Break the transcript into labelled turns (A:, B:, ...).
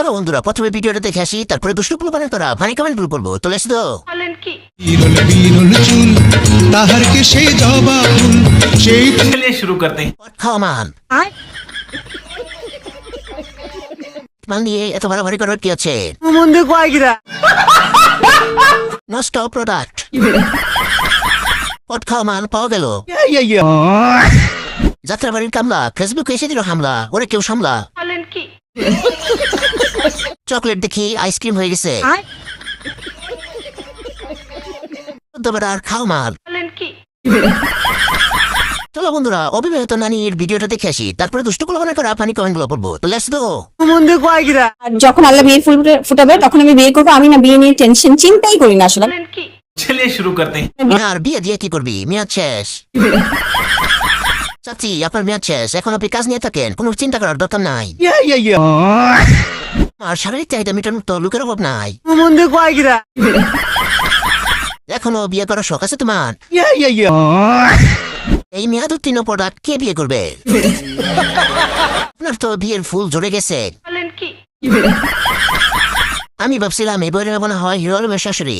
A: তারা বন্ধুরা প্রথমে ভিডিওটা দেখে আসি তারপরে দুষ্টুগুলো বানায় তোরা ভানি কমেন্ট ভুল করব। আসি তো।
B: বিরল কি
A: শুরু করতে আছে? প্রোডাক্ট যাত্রাবাড়ির কামলা ফেসবুক এসে দিল হামলা ওরে কেউ সামলা। কি? চকলেট দেখি আইসক্রিম হয়ে গেছে। তোমার আর খাও মাল চলো বন্ধুরা অবিবাহিত নানির ভিডিওটা দেখে আসি। তারপরে দুষ্ট কলকানা করে আপনি কমেন্টগুলো পড়ব। তো লেটস গো
C: যখন আল্লাহ বিয়ে ফুল ফুটাবে তখন আমি বিয়ে করব। আমি না বিয়ে নিয়ে টেনশন চিন্তাই করি না আসলে।
D: চলিয়ে শুরু করতে
A: আর বিয়ে দিয়ে কি করবি? মেয়াদ শেষ। চাচি আপনার মেয়াদ শেষ এখন আপনি কাজ নিয়ে থাকেন কোনো চিন্তা করার দরকার নাই আর শারীরিক চাহিদা মেটানোর তো লোকের অভাব নাই এখনও বিয়ে করার শখ আছে তোমার এই মেয়াদ উত্তীর্ণ প্রোডাক্ট কে বিয়ে করবে আপনার তো বিয়ের ফুল জড়ে গেছে আমি ভাবছিলাম এই বইয়ের মনে হয় হিরো শাশুড়ি